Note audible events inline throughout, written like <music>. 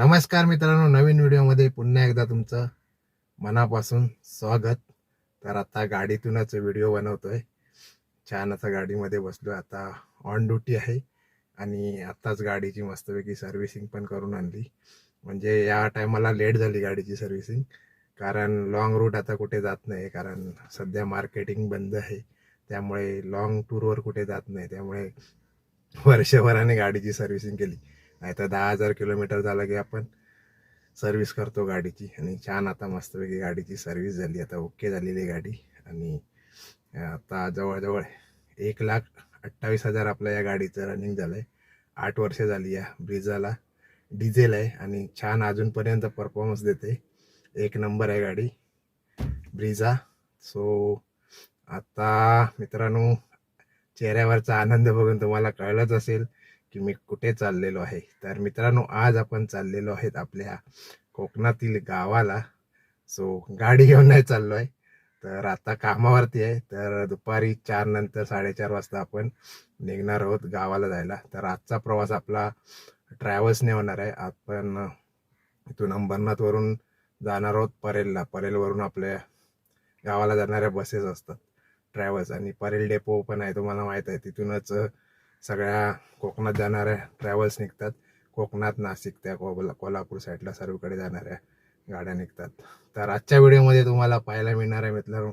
नमस्कार मित्रांनो नवीन व्हिडिओमध्ये पुन्हा एकदा तुमचं मनापासून स्वागत. तर आता गाडीतूनच व्हिडिओ बनवतोय. छान आता गाडीमध्ये बसलो आता ऑन ड्युटी आहे आणि आत्ताच गाडीची मस्तपैकी सर्व्हिसिंग पण करून आणली. म्हणजे या टायमाला लेट झाली गाडीची सर्व्हिसिंग कारण लॉंग रूट आता कुठे जात नाही. कारण सध्या मार्केटिंग बंद आहे. त्यामुळे लॉंग टूरवर कुठे जात नाही. त्यामुळे वर्षभराने गाडीची सर्व्हिसिंग केली. नाही तर दहा हजार किलोमीटर झालं की आपण सर्व्हिस करतो गाडीची. आणि छान आता मस्तपैकी गाडीची सर्व्हिस झाली. आता ओके झालेली गाडी. आणि आता जवळजवळ एक लाख अठ्ठावीस हजार आपल्या या गाडीचं रनिंग झालं आहे आठ वर्ष झाली या ब्रिजाला. डिझेल आहे आणि छान अजूनपर्यंत परफॉर्मन्स देते. एक नंबर आहे गाडी. ब्रिझा सो आता मित्रांनो चेहऱ्यावरचा आनंद बघून तुम्हाला कळलंच असेल. की मी कुठे चाललेलो आहे? तर मित्रांनो आज आपण चाललेलो आहेत आपल्या कोकणातील गावाला. सो गाडी घेऊन नाही चाललो आहे तर आता कामावरती आहे. तर दुपारी चार नंतर साडेचार वाजता आपण निघणार आहोत गावाला जायला. तर आजचा प्रवास आपला ट्रॅव्हल्सने होणार आहे. आपण इथून अंबरनाथवरून जाणार आहोत परेलला. परेलवरून आपल्या गावाला जाणाऱ्या बसेस असतात ट्रॅव्हल्स आणि परेल डेपो पण आहे तुम्हाला माहीत आहे. तिथूनच सगळ्या कोकणात जाणाऱ्या ट्रॅव्हल्स निघतात. कोकणात नाशिक त्या कोला कोल्हापूर साईडला सर्वकडे जाणाऱ्या गाड्या निघतात. तर आजच्या व्हिडिओमध्ये तुम्हाला पाहायला मिळणार आहे मित्रांनो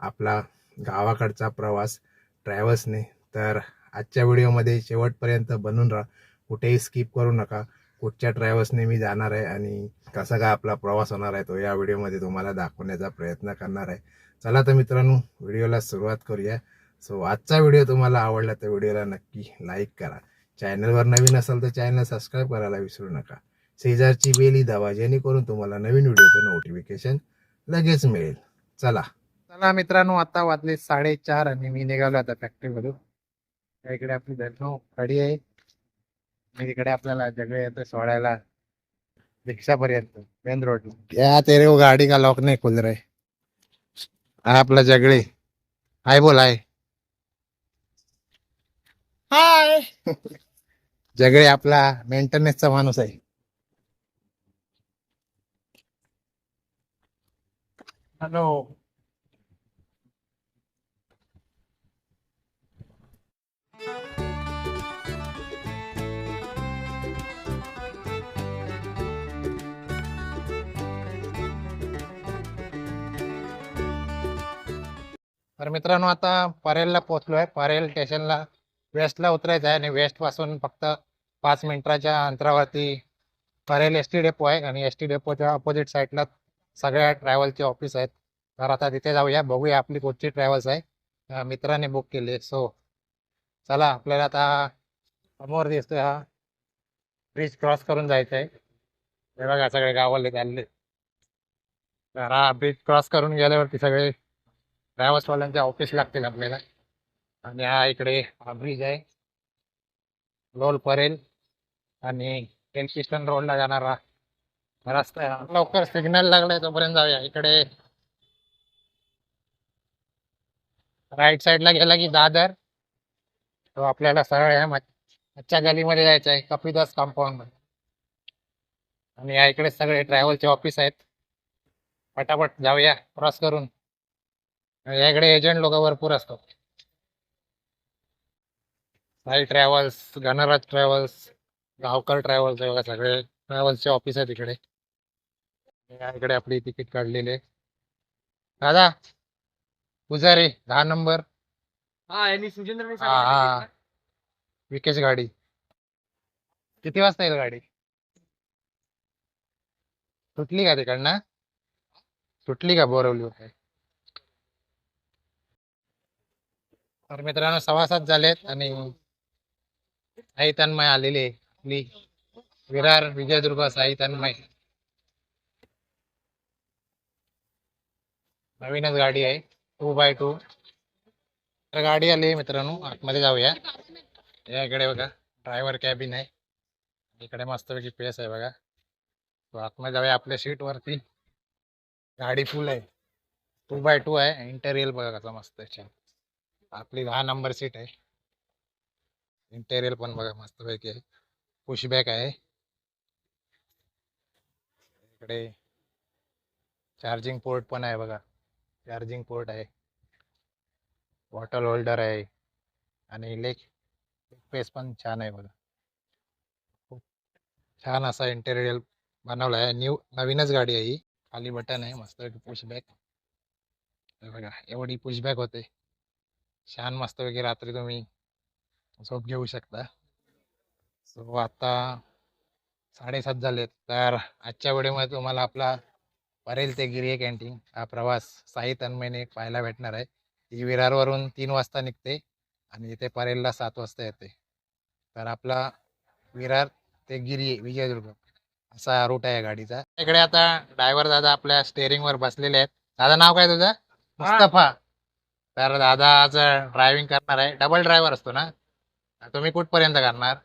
आपला गावाकडचा प्रवास ट्रॅव्हल्सने तर आजच्या व्हिडिओमध्ये शेवटपर्यंत बनून राहा. कुठेही स्किप करू नका. कुठच्या ट्रॅव्हल्सने मी जाणार आहे आणि कसा काय आपला प्रवास होणार आहे तो या व्हिडिओमध्ये तुम्हाला दाखवण्याचा प्रयत्न करणार आहे. चला तर मित्रांनो व्हिडिओला सुरुवात करूया. सो आजचा व्हिडिओ तुम्हाला आवडला तर व्हिडिओला नक्की लाईक करा. चॅनलवर नवीन असाल तर चॅनल सबस्क्राईब करायला विसरू नका. शेजारची बेली दावा जेणेकरून तुम्हाला नवीन व्हिडिओचं नोटिफिकेशन लगेच मिळेल. चला. चला मित्रांनो आता वाजले साडेचार आणि मी निघालो आता फॅक्टरीमधून त्या इकडे आपली धनो गाडी आहे. आणि तिकडे आपल्याला जगळे येतं सोडायला रिक्षापर्यंत मेन रोड या तेरे वो गाडी का लॉक नाही खुल रहा. हा आपला जगळे. हाय बोल हाय. हाय. जगळे आपला मेंटेनन्सचा माणूस आहे. हॅलो. तर मित्रांनो आता परेलला पोहोचलो आहे परेल स्टेशनला वेस्टला उतरायचं आहे आणि वेस्टपासून फक्त पाच मिनिटाच्या अंतरावरती परेल एस टी डेपो आहे आणि एस टी डेपोच्या ऑपोजिट साईडला सगळ्या ट्रॅव्हलचे ऑफिस आहेत. तर आता तिथे जाऊया बघूया आपली कुठची ट्रॅव्हल्स आहे. मित्राने बुक केली सो चला आपल्याला आता समोर दिसतोय हा. ब्रिज क्रॉस करून जायचं आहे. हे बघा सगळे गावाले चालले तर हा ब्रिज क्रॉस करून गेल्यावरती सगळे ट्रॅव्हल्सवाल्यांचे ऑफिस लागतील आपल्याला. आणि हा इकडे हा ब्रिज आहे. लोल परेल आणि टेलकिस्टन रोडला जाणारा रस्ता आहे. लवकर सिग्नल लागलाय तोपर्यंत जाऊया. इकडे राईट साईडला गेला की दादर. तो आपल्याला सरळ आहे आजच्या गलीमध्ये जायचं आहे. कपिदास कंपाऊंडमध्ये. आणि या इकडे सगळे ट्रॅव्हलचे ऑफिस आहेत. पटापट जाऊया. क्रॉस करून. याकडे एजंट लोक भरपूर असतो Sai travels Ganraj travels Gaonkar travels बघा सगळे. ट्रॅव्हल्सचे ऑफिस आहेत इकडे. या इकडे आपली तिकीट काढलेली आहे. दादा पुजारी दहा नंबर हा विकेश गाडी. किती वाजता येईल गाडी? सुटली का तिकडनं? सुटली का बोरवली होते? तर मित्रांनो सव्वा सात झालेत आणि आई तन्मय आलेली आहे. आपली विरार विजयदुर्ग साई तन्मय नवीनच गाडी आहे. टू बाय टू तर गाडी आली आहे मित्रांनो. आतमध्ये जाऊया. या इकडे बघा. ड्रायव्हर कॅबिन आहे. इकडे मस्तपैकी पेस आहे बघा. तो आतमध्ये जाऊया आपल्या सीट वरती. गाडी फुल आहे. टू बाय टू आहे. इंटेरियल बघा कसा मस्त आहे. छान आपली दहा नंबर सीट आहे. इंटेरियल पण बघा मस्तपैकी आहे. पुशबॅक आहे. इकडे चार्जिंग पोर्ट आहे बघा. चार्जिंग पोर्ट आहे. बॉटल होल्डर आहे. आणि लेग पेस पण छान आहे छान असा इंटेरियल बनवला आहे. न्यू नवीनच गाडी ही. खाली बटन आहे. मस्त पुशबॅक बघा, एवढी पुशबॅक होते. छान मस्तपैकी रात्री तुम्ही झोप घेऊ शकता. सो आता साडेसात झालेत. तर आजच्या व्हिडिओमध्ये तुम्हाला आपला परेल ते गिरिये कॅन्टीन हा प्रवास साई तन्मयने पाहायला भेटणार आहे. ही विरारवरून तीन वाजता निघते आणि इथे परेलला सात वाजता येते. तर आपला विरार ते गिरिये विजयदुर्ग असा रूट आहे गाडीचा. इकडे आता ड्रायव्हर दादा आपल्या steering वर बसलेले आहेत. दादा नाव काय तुझं? मुस्तफा. तर दादा आज ड्रायव्हिंग करणार आहे. डबल ड्रायव्हर असतो ना? तुम्ही कुठपर्यंत करणार?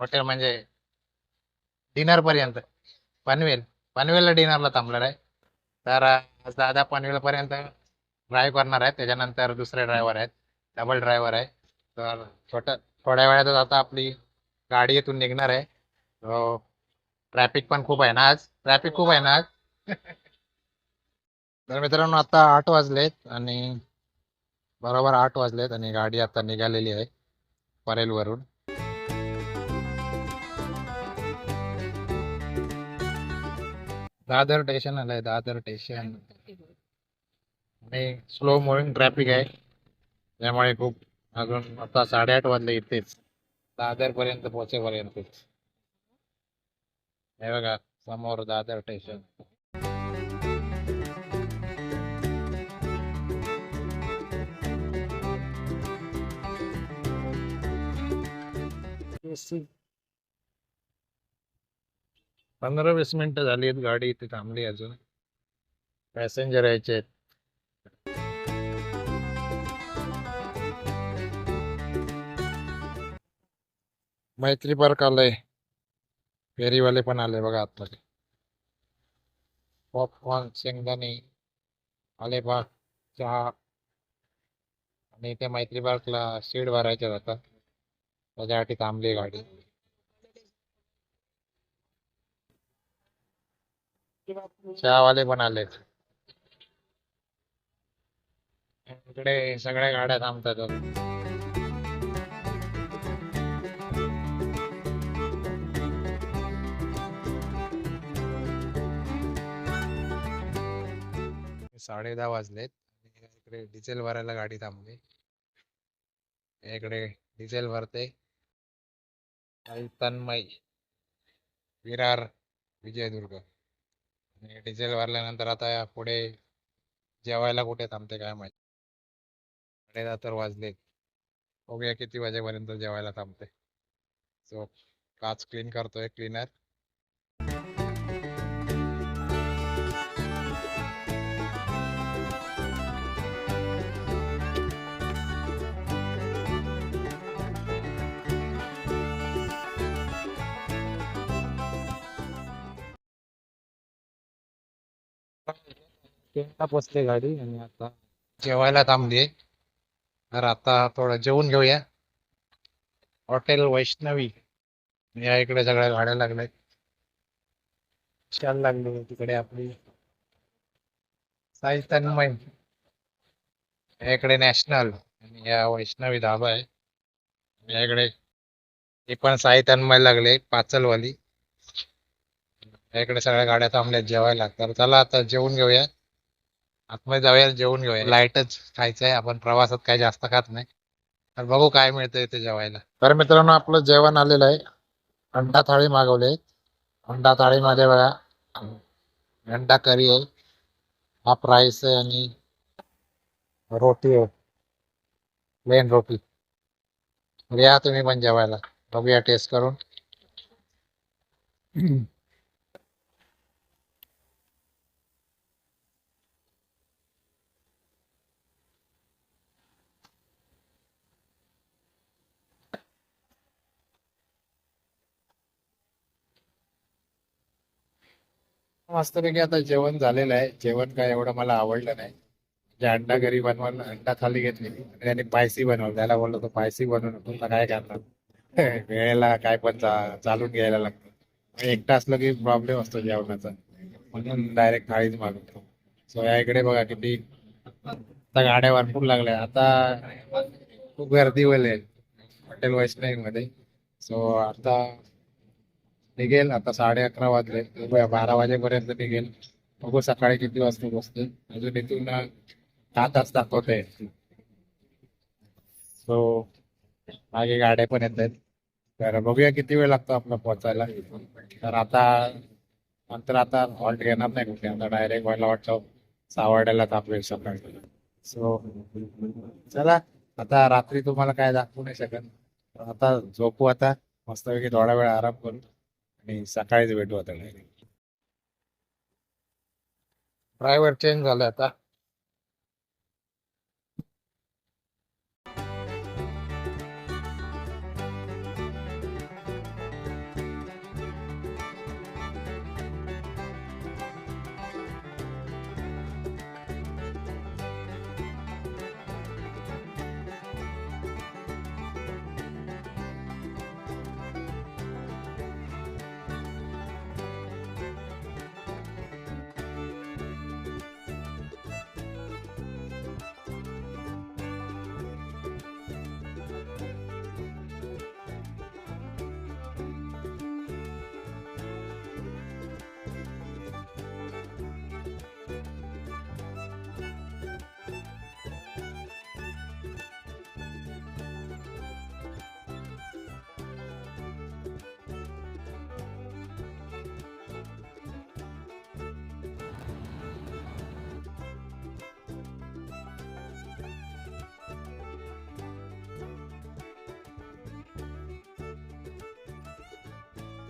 हॉटेल म्हणजे डिनर पर्यंत. पनवेल. पनवेलला डिनरला थांबणार आहे. तर आज दादा पनवेल पर्यंत ड्राईव्ह करणार आहेत. त्याच्यानंतर दुसरे ड्रायव्हर आहेत. डबल ड्रायव्हर आहे. तर छोट्या थोड्या वेळातच आता आपली गाडी इथून निघणार आहे. ट्रॅफिक पण खूप आहे ना आज? ट्रॅफिक खूप आहे ना आज? <laughs> तर मित्रांनो आता आठ वाजलेत आणि बरोबर आठ वाजलेत आणि गाडी आता निघालेली आहे. परेलवरून. दादर स्टेशन आलंय दादर स्टेशन आणि स्लो मुव्हिंग ट्रॅफिक आहे. त्यामुळे खूप अजून आता साडेआठ वाजले इथेच. दादर पर्यंत पोहोचेपर्यंतच. हे बघा समोर दादर स्टेशन पंधरा वीस मिनिटं झाली आहेत गाडी इथे थांबली अजून. पॅसेंजर यायचे आहेत. मैत्री पार्क आलंय फेरीवाले पण आले बघा आतमध्ये पॉपकॉर्न शेंगदाणे आले चहा आणि इथे मैत्री पार्कला शीड भरायच्या जातात. त्याच्यासाठी थांबली गाडी. चहावाले पण आलेत. इकडे सगळ्या गाड्या थांबतात साडे दहा वाजलेत. इकडे डिझेल भरायला गाडी थांबली. इकडे डिझेल भरते. आई तन्मय विरार विजयदुर्ग. आणि डिझेल भरल्यानंतर आता पुढे जेवायला कुठे थांबते काय माहिती. साडेदहा तर वाजले. बघूया किती वाजेपर्यंत जेवायला थांबते. सो काच क्लीन करतोय क्लीनर ट्रेनला पोचले गाडी आणि आता जेवायला थांबली तर आता थोडं जेवून घेऊया. हॉटेल वैष्णवी. या इकडे सगळ्या गाड्या लागल्यात. छान लागली तिकडे आपली. साई तन्मय. याकडे नॅशनल आणि या वैष्णवी धाबा आहे. याकडे हे पण साई तन्मय लागले पाचलवाली. या इकडे सगळ्या गाड्या थांबल्यात जेवायला. तर चला आता जेवून घेऊया. आतमध्ये जाऊया जेवून घेऊया. लाईटच खायचंय आपण प्रवासात काही जास्त खात नाही. तर बघू काय मिळतंय इथे जेवायला. तर मित्रांनो आपलं जेवण आलेलं आहे. अंडा थाळी मागवले अंडा थाळीमध्ये बघा अंडा करी आहे. हाफ राईस आहे आणि रोटी आहे. प्लेन रोटी. या तुम्ही पण जेवायला. बघूया टेस्ट करून. मस्तपैकी आता जेवण झालेलं आहे. जेवण काय एवढं मला आवडलं नाही. म्हणजे अंडा घरी बनवून अंडा थाली घेतली. आणि त्याने पायसी बनवलं. त्याला बोललो तो पायसी बनवून तुला काय करणार? <laughs> वेळेला काय पण चालून घ्यायला लागतं. एकटा असलं की प्रॉब्लेम असतो जेवणाचा. म्हणून डायरेक्ट थाळीच मागवतो. सो या इकडे बघा किती. आता गाड्या भरपूर लागल्या. आता खूप गर्दी होईल. हॉटेल वैष्णवी मध्ये सो आता निघेल आता साडे अकरा वाजले. बारा वाजेपर्यंत निघेल बघू सकाळी किती वाजता बसते अजून इथून दहा तास दाखवते सो मागे गाड्या पण येत आहेत. तर बघूया किती वेळ लागतो आपला पोहोचायला. तर आता नंतर आता हॉल्ट घेणार नाही कुठे. आता डायरेक्ट व्हायला वाटतं सावडायला आपले सकाळी. सो चला आता रात्री तुम्हाला काय दाखवू नाही शकत. आता झोपू आता. मस्तपैकी थोडा वेळ आराम करू. आणि सकाळीच भेटू आता डायरेक्ट ड्रायव्हर चेंज झाला आता.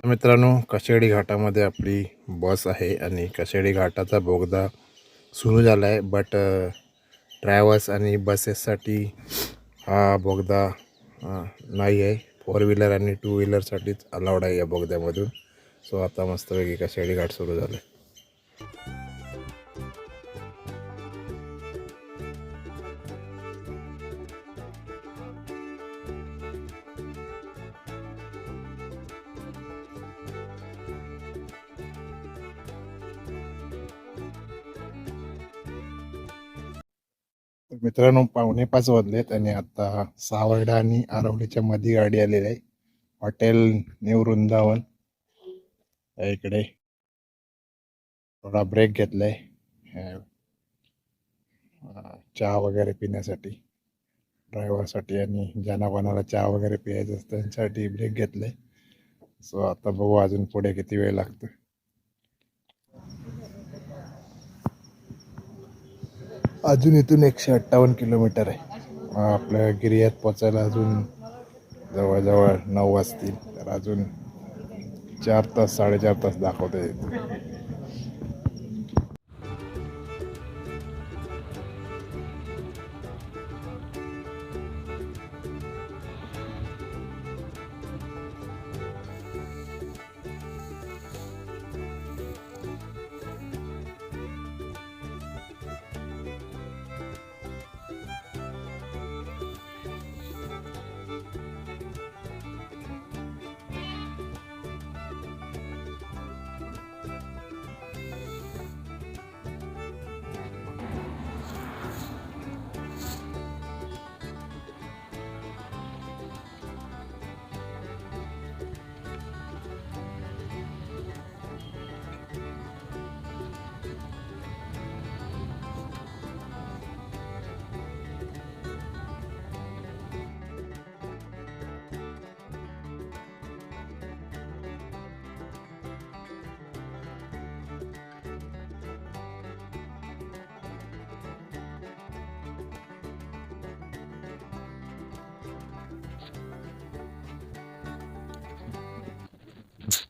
मित्रांनो कशेडी घाटामध्ये आपली बस आहे आणि कशेडी घाटाचा बोगदा सुरू झाला आहे बट ट्रॅव्हल्स आणि बसेससाठी हा बोगदा नाही आहे. फोर व्हीलर आणि टू व्हीलरसाठीच अलाउड आहे या बोगद्यामधून. सो आता मस्तपैकी कशेडी घाट सुरू झालं आहे मित्रांनो पावणे पाच वाजलेत आणि आता सावर्डा आणि आरवलीच्या मध्ये गाडी आलेली आहे. Hotel new Vrindavan. इकडे थोडा ब्रेक घेतलाय. चहा वगैरे पिण्यासाठी ड्रायव्हरसाठी आणि ज्यांना कोणाला चहा वगैरे प्यायचं असतं त्यांच्यासाठी ब्रेक घेतलाय. सो आता बघू अजून पुढे किती वेळ लागतो अजून इथून एकशे अठ्ठावन्न किलोमीटर आहे. आपल्या गिर्यात पोचायला अजून जवळजवळ नऊ वाजतील. तर अजून चार तास साडेचार तास दाखवता येतो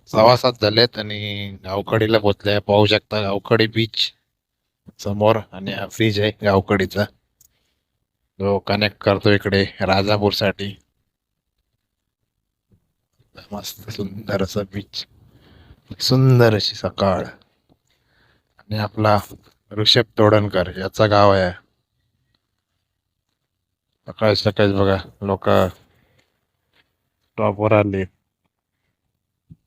सात झालेत आणि गावकडीला पोचले पाहू शकता गावकडी बीच समोर आणि हा फ्रीज आहे गावकडीचा. तो कनेक्ट करतो इकडे राजापूरसाठी मस्त सुंदर असं बीच सुंदर अशी सकाळ. आणि आपला ऋषभ तोडणकर याचा गाव आहे. सकाळी सकाळी बघा लोक टॉपवर आले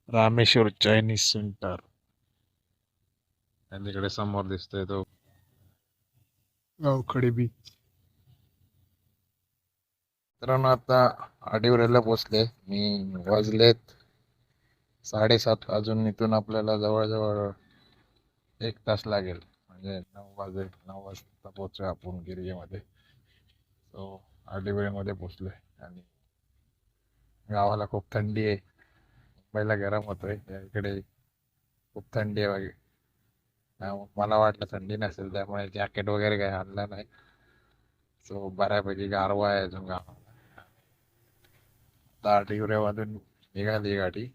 रामेश्वर चायनीज सेंटर तिकडे समोर दिसतोय तो. गावखडी बीच मित्रांनो आता आडिवऱ्याला पोचले मी वाजलेत साडेसात अजून इथून आपल्याला जवळजवळ एक तास लागेल. म्हणजे नऊ वाजे नऊ वाजता पोहोचू आपण गिरिजेमध्ये सो आडिवऱ्यामध्ये पोचलोय आणि गावाला खूप थंडी आहे. मुंबईला गरम होतोय इकडे खूप थंडी आहे मला वाटलं थंडी नसेल त्यामुळे जॅकेट वगैरे काही आणलं नाही. सो बऱ्यापैकी गारवा आहे अजून गावाला. आता निघाली गाडी.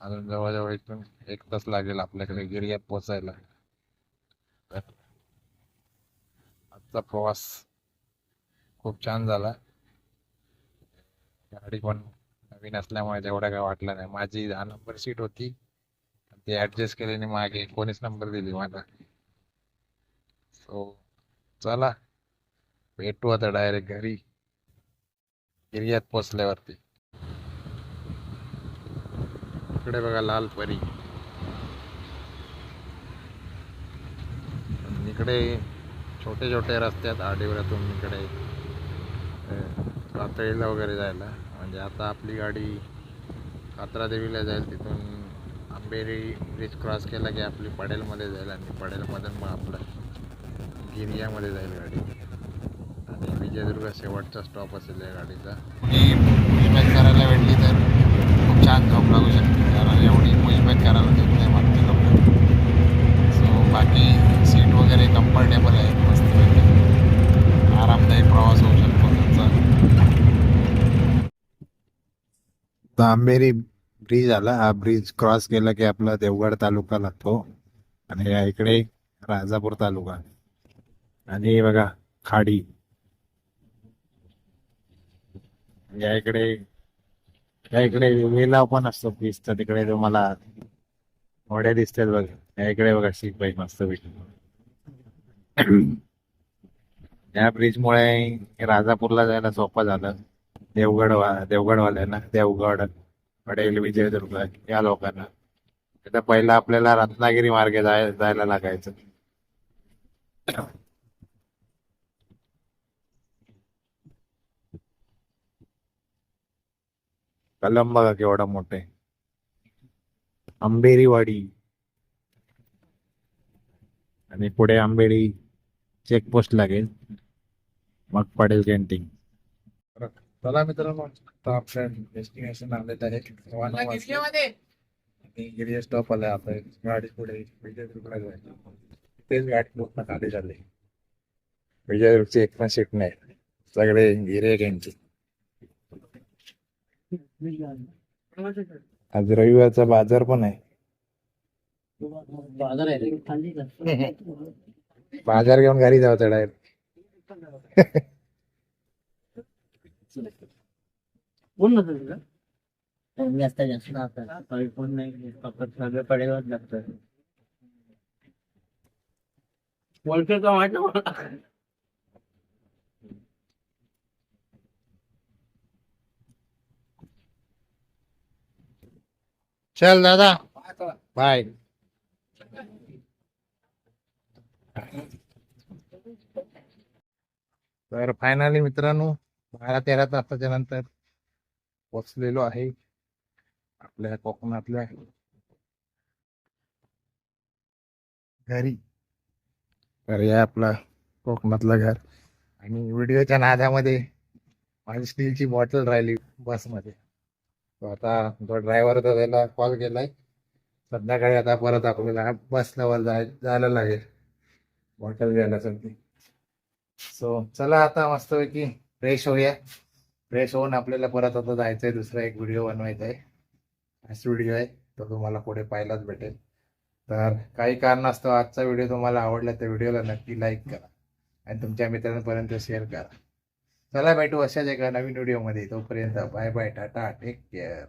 अजून जवळजवळ इथून एक तास लागेल आपल्याकडे गिर्यात पोचायला आजचा प्रवास खूप छान झाला. गाडी पण मी नसल्यामुळे तेवढं काय वाटलं नाही. माझी दहा नंबर सीट होती. ते ऍडजस्ट केल्याने मागे एकोणीस नंबर दिली मला. सो चला. भेटू आता डायरेक्ट घरी. गिर्यात पोचल्यावरती. इकडे बघा लाल परी. इकडे छोटे छोटे रस्ते आहेत आडीवरातून इकडे रात्रीला वगैरे जायला. म्हणजे आता आपली गाडी कात्रा देवीला जाईल तिथून आंबेरी ब्रिज क्रॉस केला की आपली पडेलमध्ये जाईल आणि पडेलमधून मग आपलं गिरियामध्ये जाईल गाडी. आणि विजयदुर्ग शेवटचा स्टॉप असेल या गाडीचा. पुशबॅक करायला भेटली तर खूप छान झोप लागू शकते कारण एवढी पुशबॅक करायला देत नाही मागचे लोक सो बाकी सीट वगैरे कम्फर्टेबल आहे मस्त आरामदायी प्रवास होऊ शकतो त्यांचा आंबेरी ब्रिज आला. हा ब्रिज क्रॉस केला की आपला देवगड तालुका लागतो. आणि या इकडे राजापूर तालुका. आणि बघा खाडी. या इकडे या इकडे वेलाव पण असतो ब्रिजचा. तिकडे तुम्हाला होड्या दिसतात बघा. या इकडे बघा शिपाई मस्त या ब्रिजमुळे राजापूरला जायला सोपं झालं. देवगड वा देवगडवाल्यांना देवगड. पडेल विजयदुर्ग या लोकांना. तर पहिला आपल्याला रत्नागिरी मार्गे जाय जायला लागायचं. कलम बघा केवढा मोठे आंबेरीवाडी. आणि पुढे आंबेरी चेकपोस्ट लागेल. मग पडेल कॅन्टीन चला मित्रांनो. आता आपल्या डेस्टिनेशन आलेलं आहे वाजले. आणि गिरिया स्टॉप आलाय आता गाडी पुढे विजयदुर्गला जायला तेच गाडी पूर्ण खाली झाली. विजयदुर्गची एक पण सीट नाही. सगळे गिरे त्यांचे. आज रविवारचा बाजार पण आहे? बाजार <laughs> घेऊन घरी जावं डायरेक्ट <laughs> बोल ना तुझं कमी असता जास्त कोण नाही फक्त सगळे पडेलच लागतं वळखेर का माहीत ना मला चल दादा. बाय. तर फायनली मित्रांनो बारा तेरा तासाच्या नंतर पोचलेलो आहे. आपल्या कोकणातल्या घरी. तर आपला कोकणातलं घर. आणि व्हिडिओच्या नादामध्ये माझी स्टीलची बॉटल राहिली बसमध्ये. तो आता तो ड्रायव्हर तर त्याला कॉल केलाय. संध्याकाळी आता परत आपल्याला बसल्यावर जाय जायला लागेल. बॉटल घ्यायसाठी सो चला आता मस्तपैकी फ्रेश होऊया. फ्रेश होऊन आपल्याला परत आता जायचंय दुसरा एक व्हिडिओ बनवायचा आहे हाच व्हिडिओ आहे. तो तुम्हाला पुढे पाहायलाच भेटेल. तर काही कारणास्तव आजचा व्हिडिओ तुम्हाला आवडला तर व्हिडिओला नक्की लाईक करा. आणि तुमच्या मित्रांपर्यंत शेअर करा. चला भेटू अशाच एका नवीन व्हिडिओमध्ये तोपर्यंत bye bye tata take care